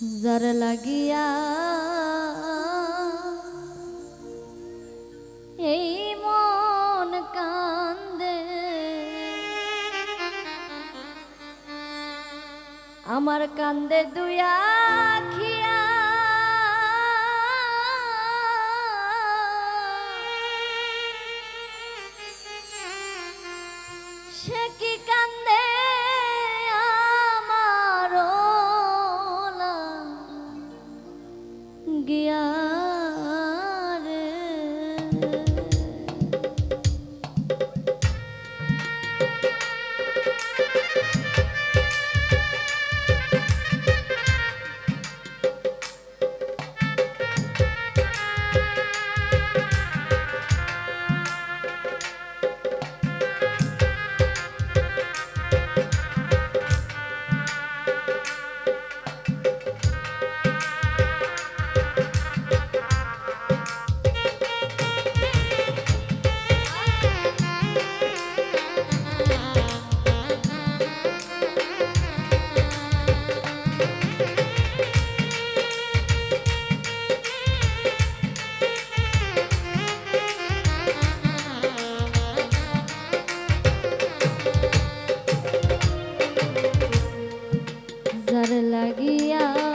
যার লাগিয়া এই মন কান্দে। আমার কান্দে দুয়া খিয়া যার লাগিয়া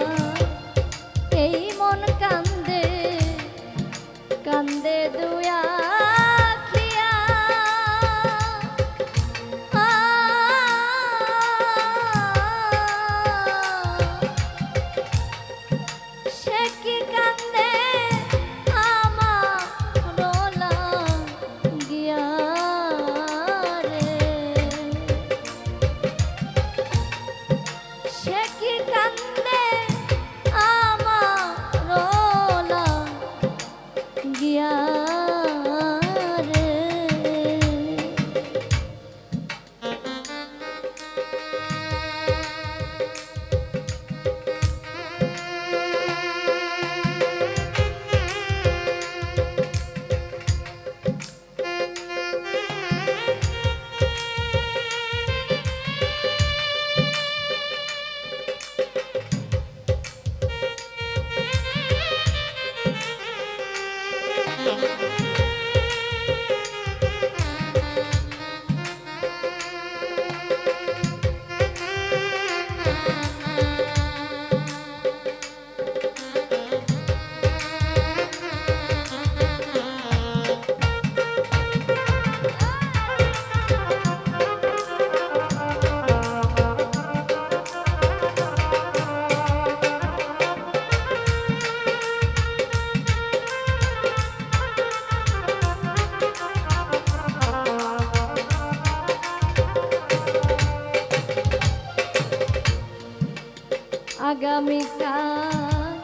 আগামীকাল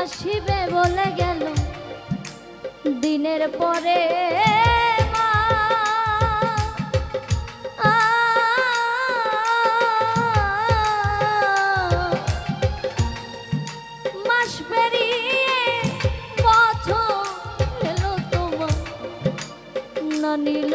আসিবে বলে গেল। দিনের পরে নিল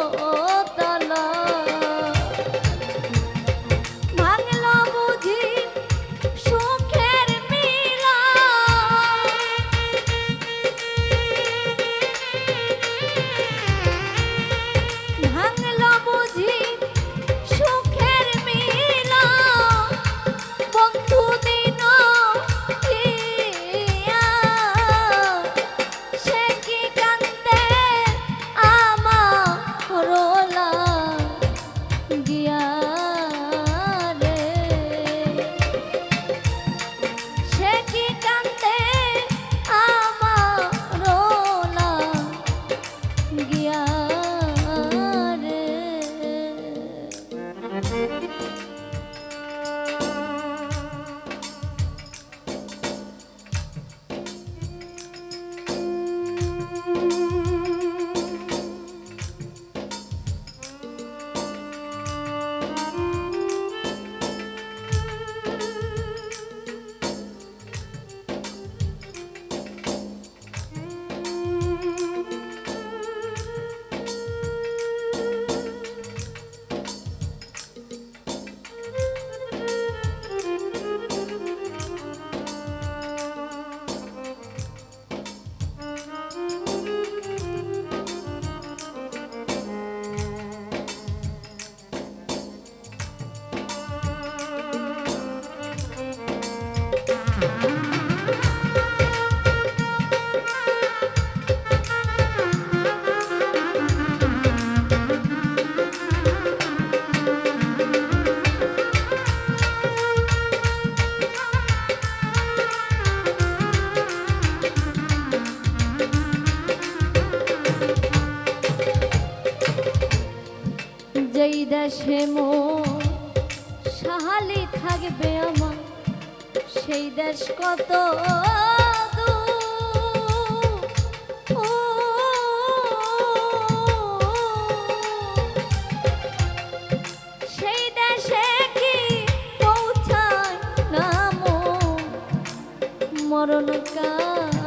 দেশে মো সাহালি থাকবে আমার। সেই দেশ কত মরণকাল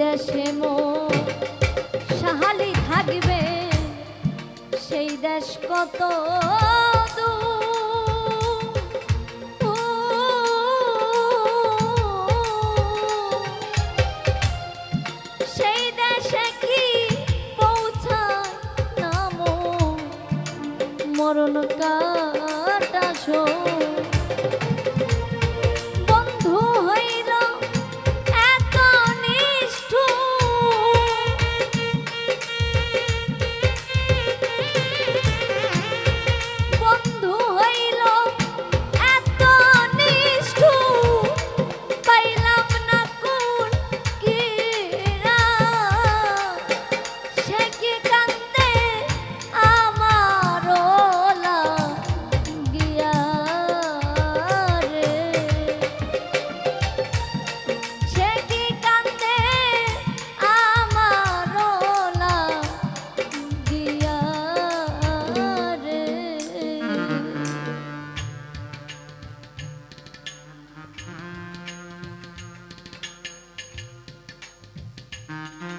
দেশে মো সাহালি থাকবে। সেই দেশ কত মরণ কা Mm-hmm.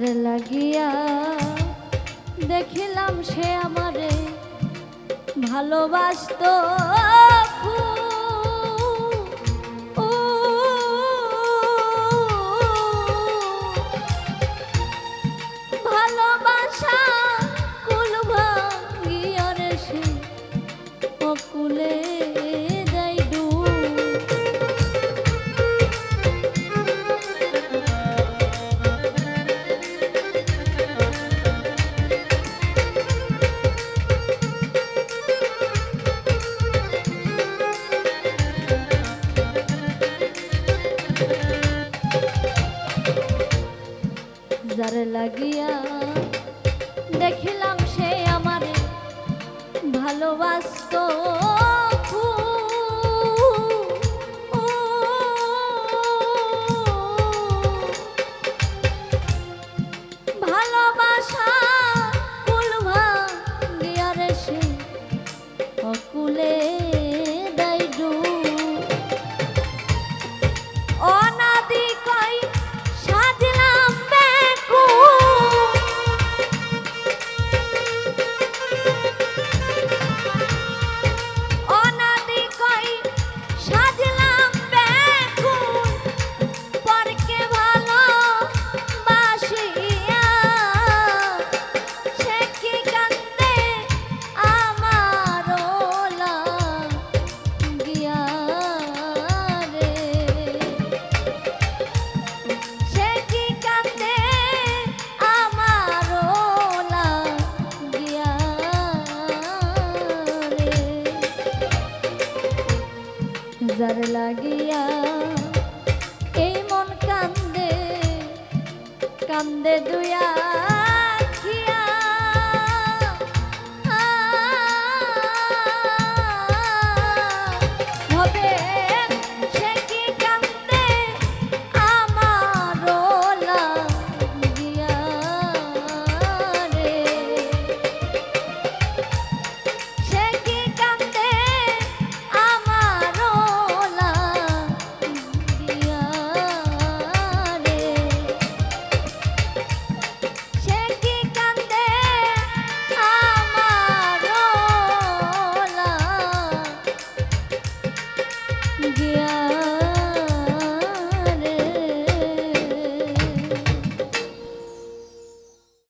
নজর লাগিয়া দেখিলাম সে আমারে ভালোবাসতো। যার লাগিয়া দেখিলাম সে আমার ভালোবাসত ভালোবাসা ফুল ভাঙিয়া রে সে অকুলে নন্দে দুয়া